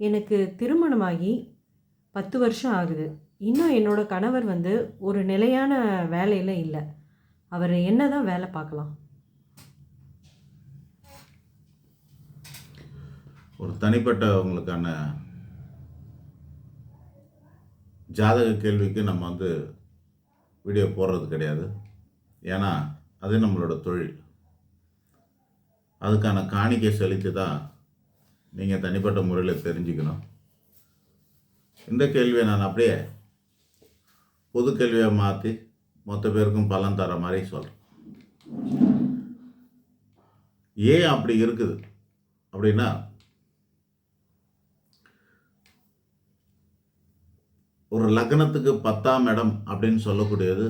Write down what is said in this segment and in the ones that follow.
எனக்கு திருமணமாகி பத்து வருஷம் ஆகுது. இன்னும் என்னோட கணவர் வந்து ஒரு நிலையான வேலையில் இல்லை. அவர் என்ன தான் வேலை பார்க்கலாம்? ஒரு தனிப்பட்ட உங்களுக்கான ஜாதக கேள்விக்கு நம்ம வந்து வீடியோ போடுறது கிடையாது. ஏன்னா அது நம்மளோட தொழில். அதுக்கான காணிக்கை செலுத்தி தான் நீங்கள் தனிப்பட்ட முறையில் தெரிஞ்சுக்கணும். இந்த கேள்வியை நான் அப்படியே பொது கேள்வியை மாற்றி மொத்த பேருக்கும் பலன் தர மாதிரி சொல்கிறேன் ஏன் அப்படி இருக்குது? அப்படின்னா ஒரு லக்னத்துக்கு பத்தாம் இடம் அப்படின்னு சொல்லக்கூடியது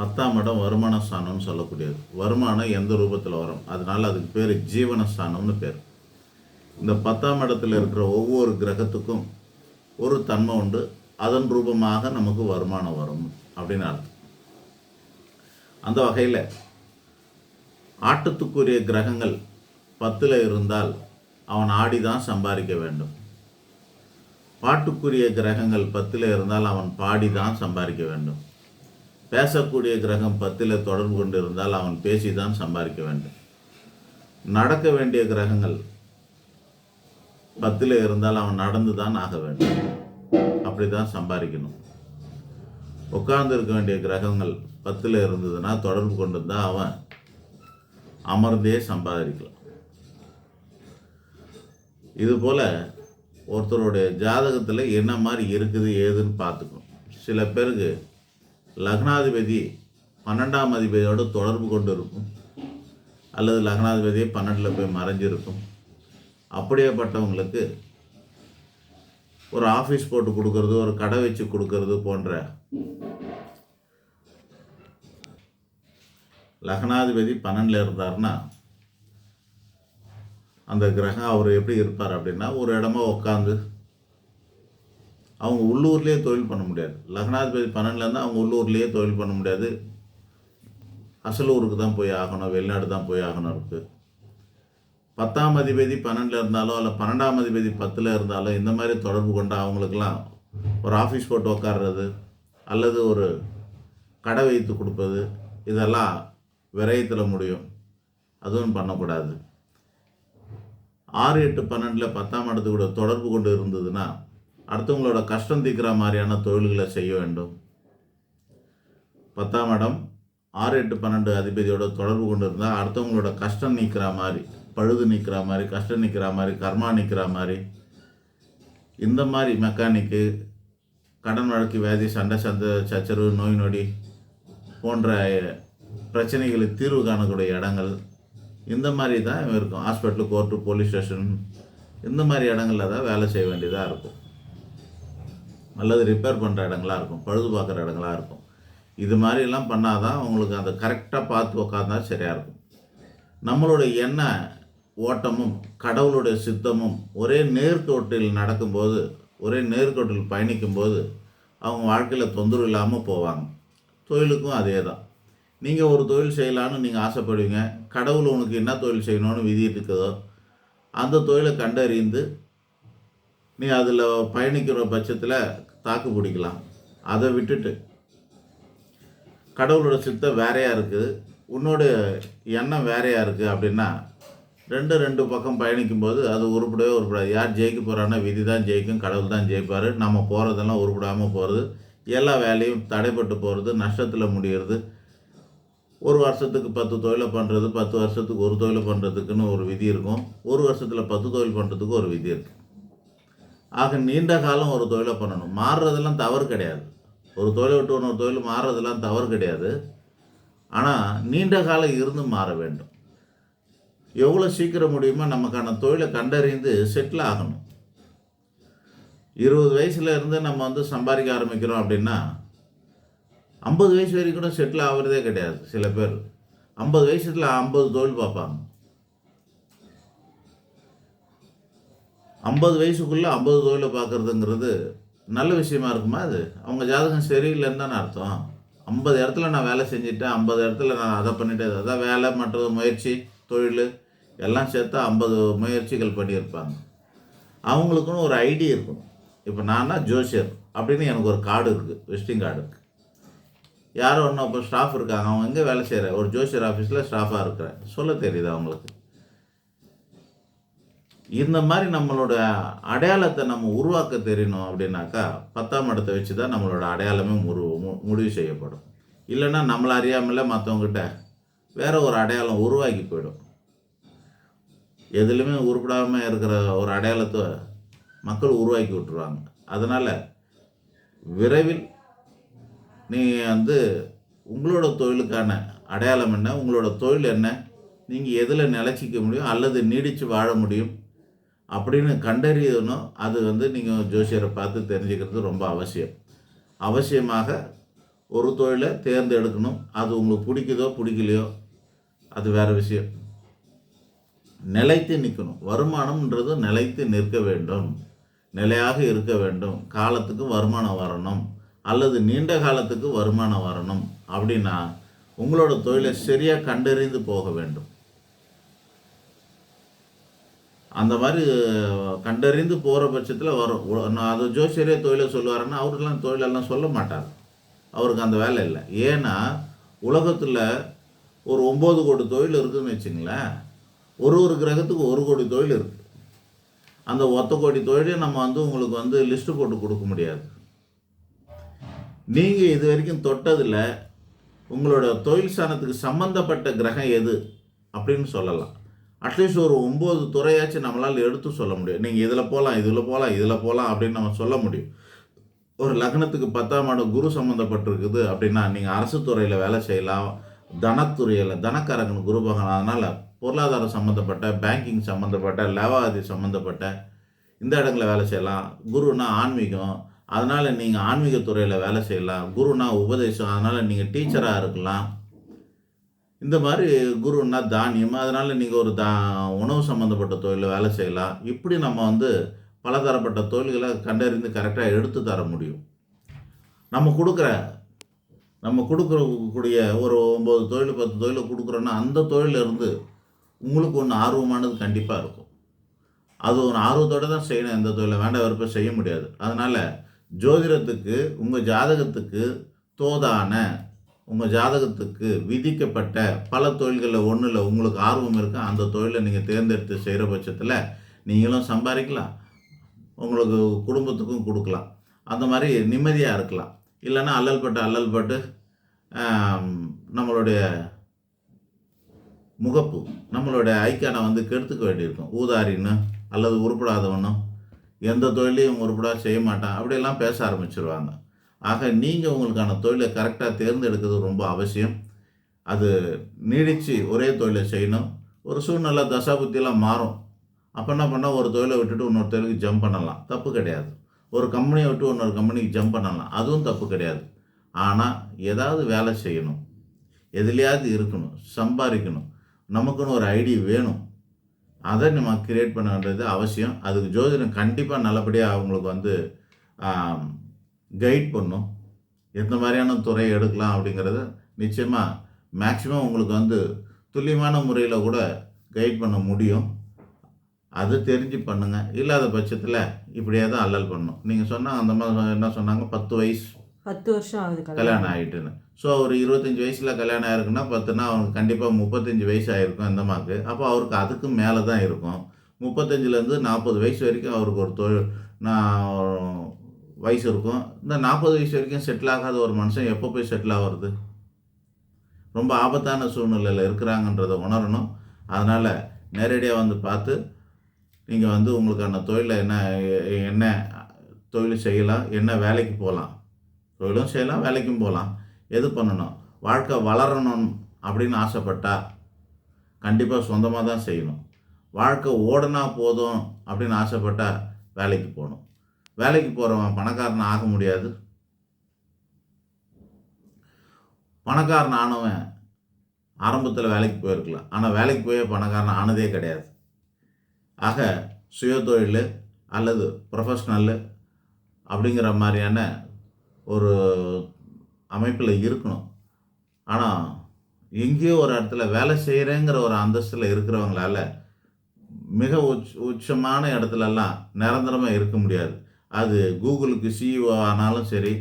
பத்தாம் இடம் வருமான ஸ்தானம்னு சொல்லக்கூடியது. வருமானம் எந்த ரூபத்தில் வரும்? அதனால அதுக்கு பேர் ஜீவனஸ்தானம்னு பேர். இந்த பத்தாம் இடத்துல இருக்கிற ஒவ்வொரு கிரகத்துக்கும் ஒரு தன்மை உண்டு. அதன் ரூபமாக நமக்கு வருமானம் வரும் அப்படின்னு அர்த்தம். அந்த வகையில் ஆட்டத்துக்குரிய கிரகங்கள் பத்தில் இருந்தால் அவன் ஆடி தான் சம்பாதிக்க வேண்டும். பாட்டுக்குரிய கிரகங்கள் பத்தில் இருந்தால் அவன் பாடி தான் சம்பாதிக்க வேண்டும். பேசக்கூடிய கிரகம் பத்தில் தொடர்பு கொண்டு இருந்தால் அவன் பேசி தான் சம்பாதிக்க வேண்டும். நடக்க வேண்டிய கிரகங்கள் பத்தில் இருந்தால் அவன் நடந்து தான் ஆக வேண்டும். அப்படி தான் சம்பாதிக்கணும். உட்கார்ந்து இருக்க வேண்டிய கிரகங்கள் பத்தில் இருந்ததுன்னா தொடர்பு கொண்டு இருந்தால் அவன் அமர்ந்தே சம்பாதிக்கலாம். இதுபோல் ஒருத்தருடைய ஜாதகத்தில் என்ன மாதிரி இருக்குது ஏதுன்னு பார்த்துக்கணும். சில பேருக்கு லக்னாதிபதி பன்னெண்டாம் அதிபதியோடு தொடர்பு கொண்டு இருக்கும் அல்லது லக்னாதிபதியே பன்னெண்டில் போய் மறைஞ்சிருக்கும். அப்படியேப்பட்டவங்களுக்கு ஒரு ஆஃபீஸ் போட்டு கொடுக்கறது ஒரு கடை வச்சு கொடுக்கறது போன்ற லக்னாதிபதி பன்னெண்டில் இருந்தார்னா அந்த கிரகம் அவர் எப்படி இருப்பார் அப்படின்னா ஒரு இடமா உட்காந்து அவங்க உள்ளூர்லேயே தொழில் பண்ண முடியாது. லக்னாதிபதி பன்னெண்டில் இருந்தால் அவங்க உள்ளூர்லேயே தொழில் பண்ண முடியாது. அசல் ஊருக்கு தான் போய் ஆகணும் வெளிநாடு தான் போய் ஆகணும் இருக்குது பத்தாம் அதிபதி பன்னெண்டில் இருந்தாலோ இல்லை பன்னெண்டாம் அதிபதி பத்தில் இருந்தாலோ இந்த மாதிரி தொடர்பு கொண்ட அவங்களுக்கெல்லாம் ஒரு ஆஃபீஸ் போட்டு உட்கார்றது அல்லது ஒரு கடை வைத்து கொடுப்பது இதெல்லாம் விரயத்தில் முடியும். அதுவும் பண்ணக்கூடாது. ஆறு எட்டு பன்னெண்டில் பத்தாம் இடத்துக்கூட தொடர்பு கொண்டு இருந்ததுன்னா அடுத்தவங்களோட கஷ்டம் தீர்க்கிற மாதிரியான தொழில்களை செய்ய வேண்டும். பத்தாம் இடம் ஆறு எட்டு பன்னெண்டு அதிபதியோட தொடர்பு கொண்டு இருந்தால் அடுத்தவங்களோட கஷ்டம் நீக்கிற மாதிரி பழுது நிற்கிற மாதிரி கஷ்டம் நிற்கிற மாதிரி கர்மா நிற்கிற மாதிரி இந்த மாதிரி மெக்கானிக்கு கடன் வழக்கு வியாதி சண்டை சந்த சச்சரவு நோய் நொடி போன்ற பிரச்சனைகளுக்கு தீர்வு காணக்கூடிய இடங்கள் இந்த மாதிரி தான் இருக்கும். ஹாஸ்பிட்டல் கோர்ட்டு போலீஸ் ஸ்டேஷன் இந்த மாதிரி இடங்களில் தான் வேலை செய்ய வேண்டியதாக இருக்கும். அல்லது ரிப்பேர் பண்ணுற இடங்களா இருக்கும் பழுது பார்க்குற இடங்களா இருக்கும். இது மாதிரிலாம் பண்ணால் தான் உங்களுக்கு அதை கரெக்டாக பார்த்து உக்காந்தா சரியாக இருக்கும். நம்மளுடைய எண்ண ஓட்டமும் கடவுளுடைய சித்தமும் ஒரே நேர்கோட்டில் நடக்கும்போது ஒரே நேர்கோட்டில் பயணிக்கும்போது அவங்க வாழ்க்கையில் தொந்தரவு இல்லாமல் போவாங்க. தொழிலுக்கும் அதே தான் நீங்கள் ஒரு தொழில் செய்யலான்னு நீங்கள் ஆசைப்படுவீங்க கடவுள் உனக்கு என்ன தொழில் செய்யணும்னு விதி இருக்குதோ அந்த தொழிலை கண்டறிந்து நீ அதில் பயணிக்கிற பட்சத்தில் தாக்கு பிடிக்கலாம். அதை விட்டுட்டு. கடவுளோட சித்தம் வேறையாக இருக்குது. உன்னோட எண்ணம் வேறையாக இருக்குது அப்படின்னா ரெண்டு ரெண்டு பக்கம் பயணிக்கும்போது அது உருப்படவே உருப்படாது. யார் ஜெயிக்க போகிறான்னா விதி தான் ஜெயிக்கும் கடவுள் தான் ஜெயிப்பார். நம்ம போகிறதெல்லாம் உருப்படாமல் போகிறது எல்லா வேலையும் தடைப்பட்டு போகிறது நஷ்டத்தில் முடிகிறது ஒரு வருஷத்துக்கு பத்து தொழிலை பண்ணுறது பத்து வருஷத்துக்கு ஒரு தொழிலை பண்ணுறதுக்குன்னு ஒரு விதி இருக்கும். ஒரு வருஷத்தில் பத்து தொழில் பண்ணுறதுக்கு ஒரு விதி இருக்குது ஆக நீண்ட காலம் ஒரு தொழிலை பண்ணணும். மாறுறதெல்லாம் தவறு கிடையாது. ஒரு தொழிலை விட்டு இன்னொரு தொழில் மாறுறதெல்லாம் தவறு கிடையாது. ஆனால் நீண்ட காலம் இருந்து மாற வேண்டும். எவ்வளோ சீக்கிரம் முடியுமோ நமக்கான தொழிலை கண்டறிந்து செட்டில் ஆகணும். இருபது வயசுல இருந்து நம்ம வந்து சம்பாதிக்க ஆரம்பிக்கிறோம் அப்படின்னா ஐம்பது வயசு வரைக்கும் கூட செட்டில் ஆகுறதே கிடையாது சில பேர். ஐம்பது வயசுல ஐம்பது தொழில் பார்ப்பாங்க. ஐம்பது வயசுக்குள்ளே ஐம்பது தொழிலை பார்க்குறதுங்கிறது நல்ல விஷயமா இருக்குமா அது? அவங்க ஜாதகம் சரியில்லைன்னு தானே அர்த்தம். ஐம்பது இடத்துல நான் வேலை செஞ்சுட்டேன் ஐம்பது இடத்துல நான் அதை பண்ணிட்டேன். அதான் வேலை மற்றது முயற்சி தொழில் எல்லாம் சேர்த்து ஐம்பது முயற்சிகள் பண்ணியிருப்பாங்க. அவங்களுக்குன்னு ஒரு ஐடி இருக்கும் இப்போ நான்னா ஜோசியர் அப்படின்னு எனக்கு ஒரு கார்டு இருக்குது விசிட்டிங் கார்டு இருக்குது யாரோ ஒன்றும் இப்போ ஸ்டாஃப் இருக்காங்க அவங்க எங்கே வேலை செய்கிற ஒரு ஜோசியர் ஆஃபீஸில் ஸ்டாஃபாக இருக்கிறேன். சொல்ல தெரியுது அவங்களுக்கு இந்த மாதிரி நம்மளோட அடையாளத்தை நம்ம உருவாக்க தெரியணும் அப்படின்னாக்கா பத்தாம் இடத்தை வச்சு தான் நம்மளோட அடையாளமே முரு மு- முடிவு செய்யப்படும். இல்லைன்னா நம்மளை அறியாமலே மற்றவங்ககிட்ட வேற ஒரு அடையாளம் உருவாக்கி போயிடும். எதுலையுமே உருப்படாமல் இருக்கிற ஒரு அடையாளத்தை மக்கள் உருவாக்கி விட்டுருவாங்க. அதனால் விரைவில் நீங்கள் வந்து உங்களோட தொழிலுக்கான அடையாளம் என்ன உங்களோட தொழில் என்ன நீங்கள் எதில் நிலச்சிக்க முடியும் அல்லது நீடித்து வாழ முடியும் அப்படின்னு கண்டறியணும். அது வந்து நீங்கள் ஜோசியரை பார்த்து தெரிஞ்சுக்கிறது ரொம்ப அவசியம். அவசியமாக ஒரு தொழிலை தேர்ந்தெடுக்கணும். அது உங்களுக்கு பிடிக்குதோ பிடிக்கலையோ அது வேறு விஷயம். நிலைத்து நிற்கணும் வருமானம்ன்றது நிலைத்து நிற்க வேண்டும். நிலையாக இருக்க வேண்டும். காலத்துக்கு வருமானம் வரணும். அல்லது நீண்ட காலத்துக்கு வருமானம் வரணும். அப்படின்னா உங்களோட தொழிலை சரியாக கண்டறிந்து போக வேண்டும். அந்த மாதிரி கண்டறிந்து போகிற பட்சத்தில் வரும். நான் அது ஜோசியரே தொழிலை சொல்லுவாருன்னா அவருக்கெல்லாம் தொழிலெல்லாம் சொல்ல மாட்டார். அவருக்கு அந்த வேலை இல்லை. ஏன்னா உலகத்தில் ஒரு ஒம்பது கோடி தொழில் இருக்குதுன்னு வச்சுங்களேன். ஒரு ஒரு கிரகத்துக்கு ஒரு கோடி தொழில் இருக்குது அந்த ஒத்த கோடி தொழிலையும் நம்ம வந்து உங்களுக்கு வந்து லிஸ்ட்டு போட்டு கொடுக்க முடியாது. நீங்கள் இது வரைக்கும் தொட்டதில் உங்களோட தொழில் ஸ்தானத்துக்கு சம்மந்தப்பட்ட கிரகம் எது? அப்படின்னு சொல்லலாம். அட்லீஸ்ட் ஒரு ஒம்பது துறையாச்சும் நம்மளால் எடுத்து சொல்ல முடியும். நீங்கள் இதில் போகலாம் இதில் போகலாம் இதில் போகலாம் அப்படின்னு நம்ம சொல்ல முடியும். ஒரு லக்னத்துக்கு பத்தாம் இடம் குரு சம்மந்தப்பட்டிருக்குது அப்படின்னா நீங்கள் அரசு துறையில் வேலை செய்யலாம் தனத்துறையில் தனக்காரகன் குரு பகவான். அதனால் பொருளாதாரம் சம்மந்தப்பட்ட பேங்கிங் சம்மந்தப்பட்ட லேவாதி சம்மந்தப்பட்ட இந்த இடங்களில் வேலை செய்யலாம். குருனா ஆன்மீகம் அதனால் நீங்கள் ஆன்மீக துறையில் வேலை செய்யலாம். குருனா உபதேசம் அதனால் நீங்கள் டீச்சராக இருக்கலாம். இந்த மாதிரி குருன்னா தானியம் அதனால் நீங்கள் ஒரு தா உணவு சம்மந்தப்பட்ட தொழிலில் வேலை செய்யலாம். இப்படி நம்ம வந்து பலதரப்பட்ட தொழில்களை கண்டறிந்து கரெக்டாக எடுத்து தர முடியும். நம்ம கொடுக்குற நம்ம கொடுக்குறக்கூடிய ஒரு ஒம்பது தொழில் பத்து தொழிலை கொடுக்குறோன்னா அந்த தொழிலிருந்து உங்களுக்கு ஒன்று ஆர்வமானது கண்டிப்பாக இருக்கும். அது ஒரு ஆர்வத்தோடு தான் செய்யணும். எந்த தொழிலை வேண்டாம் விருப்ப செய்ய முடியாது. அதனால் ஜோதிடத்துக்கு உங்கள் ஜாதகத்துக்கு தோதான உங்கள் ஜாதகத்துக்கு விதிக்கப்பட்ட பல தொழில்களில் ஒன்றில் உங்களுக்கு ஆர்வம் இருக்கா? அந்த தொழிலை நீங்கள் தேர்ந்தெடுத்து செய்கிற பட்சத்தில் நீங்களும் சம்பாதிக்கலாம். உங்களுக்கு குடும்பத்துக்கும் கொடுக்கலாம். அந்த மாதிரி நிம்மதியாக இருக்கலாம். இல்லைன்னா அல்லல் பட்டு அல்லல் பட்டு நம்மளுடைய முகப்பு நம்மளுடைய ஐக்கானை வந்து கெடுத்துக்க வேண்டியிருக்கும். ஊதாரின்னு அல்லது உருப்படாதவனும் எந்த தொழிலையும் உருப்படா செய்ய மாட்டான். அப்படியெல்லாம் பேச ஆரம்பிச்சிருவாங்க. ஆக நீங்கள் உங்களுக்கான தொழிலை கரெக்டாக தேர்ந்தெடுக்கிறது ரொம்ப அவசியம். அது நீடித்து ஒரே தொழிலை செய்யணும். ஒரு சூழ்நிலை தசாபுத்தியெல்லாம் மாறும். அப்போ என்ன பண்ணால் ஒரு தொழிலை விட்டுட்டு இன்னொரு தொழிலுக்கு ஜம்ப் பண்ணலாம். தப்பு கிடையாது. ஒரு கம்பெனியை விட்டு இன்னொரு கம்பெனிக்கு ஜம்ப் பண்ணலாம். அதுவும் தப்பு கிடையாது. ஆனால் ஏதாவது வேலை செய்யணும். எதுலையாவது இருக்கணும். சம்பாதிக்கணும். நமக்குன்னு ஒரு ஐடி வேணும். அதை நம்ம கிரியேட் பண்ண வேண்டியது அவசியம். அதுக்கு ஜோதிடம் கண்டிப்பாக நல்லபடியாக அவங்களுக்கு வந்து கைட் பண்ணும். எந்த மாதிரியான துறையை எடுக்கலாம் அப்படிங்கிறத நிச்சயமாக மேக்ஸிமம் உங்களுக்கு வந்து துல்லியமான முறையில் கூட கைட் பண்ண முடியும். அது தெரிஞ்சு பண்ணுங்கள் இல்லாத பட்சத்தில் இப்படியே தான் அல்லல் பண்ணும். நீங்கள் சொன்னால் அந்த மாதிரி என்ன சொன்னாங்க? பத்து வயசு. பத்து வருஷம் ஆகுது கல்யாணம். ஆகிட்டுன்னு ஸோ அவர் இருபத்தஞ்சி வயசில் கல்யாணம் ஆயிருக்குன்னா பத்துனா அவனுக்கு கண்டிப்பாக முப்பத்தஞ்சு வயசு ஆயிருக்கும் இந்த மாக்கு அப்போ அவருக்கு அதுக்கு மேலே தான் இருக்கும் முப்பத்தஞ்சுலேருந்து நாற்பது வயசு வரைக்கும் அவருக்கு ஒரு தொழில் நான் வயசு இருக்கும். இந்த நாற்பது வயசு வரைக்கும் செட்டில் ஆகாத ஒரு மனுஷன் எப்போ போய் செட்டில் ஆகிறது? ரொம்ப ஆபத்தான சூழ்நிலையில் இருக்கிறாங்கன்றதை உணரணும். அதனால் நேரடியாக வந்து பார்த்து நீங்கள் வந்து உங்களுக்கான தொழிலை என்ன என்ன தொழில் செய்யலாம் என்ன வேலைக்கு போகலாம். தொழிலும் செய்யலாம் வேலைக்கும் போகலாம். எது பண்ணணும்? வாழ்க்கை வளரணும் அப்படின்னு ஆசைப்பட்டால் கண்டிப்பாக சொந்தமாக தான் செய்யணும். வாழ்க்கை ஓடனா போதும் அப்படின்னு ஆசைப்பட்டால் வேலைக்கு போகணும். வேலைக்கு போகிறவன் பணக்காரன் ஆக முடியாது. பணக்காரன் ஆனவன் ஆரம்பத்தில் வேலைக்கு போயிருக்கலாம். ஆனால் வேலைக்கு போய் பணக்காரன் ஆனதே கிடையாது. ஆக சுய தொழில் அல்லது ப்ரொஃபஷ்னல் அப்படிங்கிற மாதிரியான ஒரு அமைப்பில் இருக்கணும். ஆனால் எங்கேயோ ஒரு இடத்துல வேலை செய்கிறேங்கிற ஒரு அந்தஸ்தில் இருக்கிறவங்களால மிக உச் உச்சமான இடத்துலலாம் நிரந்தரமாக இருக்க முடியாது. அது கூகுளுக்கு சிஇஓ ஆனாலும் சரி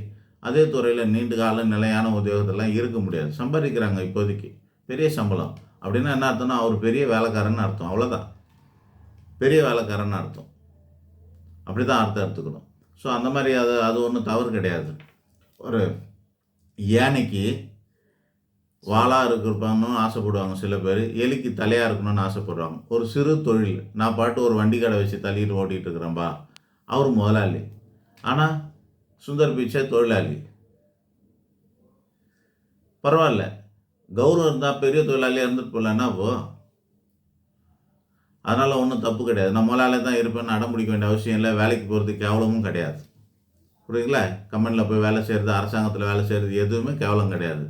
அதே துறையில் நீண்ட கால நிலையான உத்தியோகத்தெல்லாம் இருக்க முடியாது. சம்பாதிக்கிறாங்க இப்போதைக்கு. பெரிய சம்பளம். அப்படின்னா என்ன அர்த்தம்னா அவர் பெரிய வேலைக்காரன்னு அர்த்தம். அவ்வளோதான் பெரிய வேலைக்காரன்னு அர்த்தம். அப்படி தான் அர்த்தம் எடுத்துக்கணும். ஸோ அந்த மாதிரி அது அது ஒன்றும் தவறு கிடையாது. ஒரு யானைக்கு வாளாக இருக்கணும்னு ஆசைப்படுவாங்க சில பேர். எலிக்கு தலையாக இருக்கணும்னு ஆசைப்படுறாங்க ஒரு சிறு தொழில். நான் பாட்டு ஒரு வண்டி கடை வச்சு தள்ளிட்டு ஓட்டிகிட்டு இருக்கிறேன்பா. அவர் முதலாளி. ஆனால் சுந்தர் பிச்சை தொழிலாளி. பரவாயில்ல. கௌரவம் இருந்தால் பெரிய தொழிலாளியாக இருந்துட்டு போகலன்னா போ அதனால் ஒன்றும் தப்பு கிடையாது. நான் முதலாளி தான் இருப்பேன்னு அடம் பிடிக்க வேண்டிய அவசியம் இல்லை. வேலைக்கு போகிறதுக்கு கேவலமும் கிடையாது. புரியுதுங்களா? கம்பெனியில் போய் வேலை செய்கிறது அரசாங்கத்தில் வேலை செய்கிறது எதுவுமே கேவலம் கிடையாது.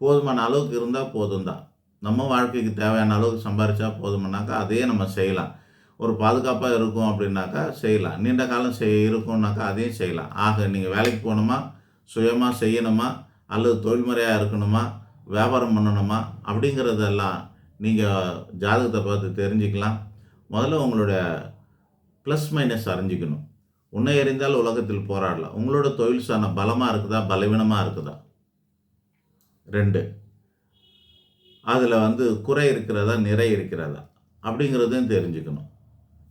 போதுமான அளவுக்கு இருந்தால் போதும் தான் நம்ம வாழ்க்கைக்கு தேவையான அளவுக்கு சம்பாரிச்சா போதுமானாக்கா அதையே நம்ம செய்யலாம். ஒரு பாதுகாப்பாக இருக்கும் அப்படின்னாக்கா செய்யலாம். நீண்ட காலம் செய் இருக்கும்னாக்கா அதையும் செய்யலாம். ஆக நீங்கள் வேலைக்கு போகணுமா? சுயமாக செய்யணுமா? அல்லது தொழில்முறையாக இருக்கணுமா? வியாபாரம் பண்ணணுமா? அப்படிங்கிறதெல்லாம் நீங்கள் ஜாதகத்தை பார்த்து தெரிஞ்சுக்கலாம். முதல்ல உங்களுடைய ப்ளஸ் மைனஸ் அறிஞ்சிக்கணும். உன்னை எறிந்தால் உலகத்தில் போராடலாம். உங்களோட தொழில் சார்ந்த பலமாக இருக்குதா? பலவீனமாக இருக்குதா? ரெண்டு. அதில் வந்து குறை இருக்கிறதா? நிறை இருக்கிறதா? அப்படிங்கிறதையும் தெரிஞ்சுக்கணும்.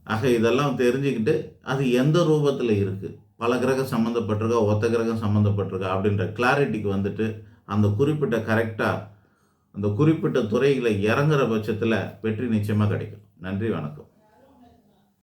ஆக இதெல்லாம் தெரிஞ்சுக்கிட்டு அது எந்த ரூபத்தில் இருக்குது பல கிரகம் சம்மந்தப்பட்டிருக்கா ஒத்த கிரகம் சம்மந்தப்பட்டிருக்கா அப்படின்ற கிளாரிட்டிக்கு வந்துட்டு அந்த குறிப்பிட்ட கரெக்டாக அந்த குறிப்பிட்ட துறைகளை இறங்குற பட்சத்தில் வெற்றி நிச்சயமாக கிடைக்கும். நன்றி வணக்கம்.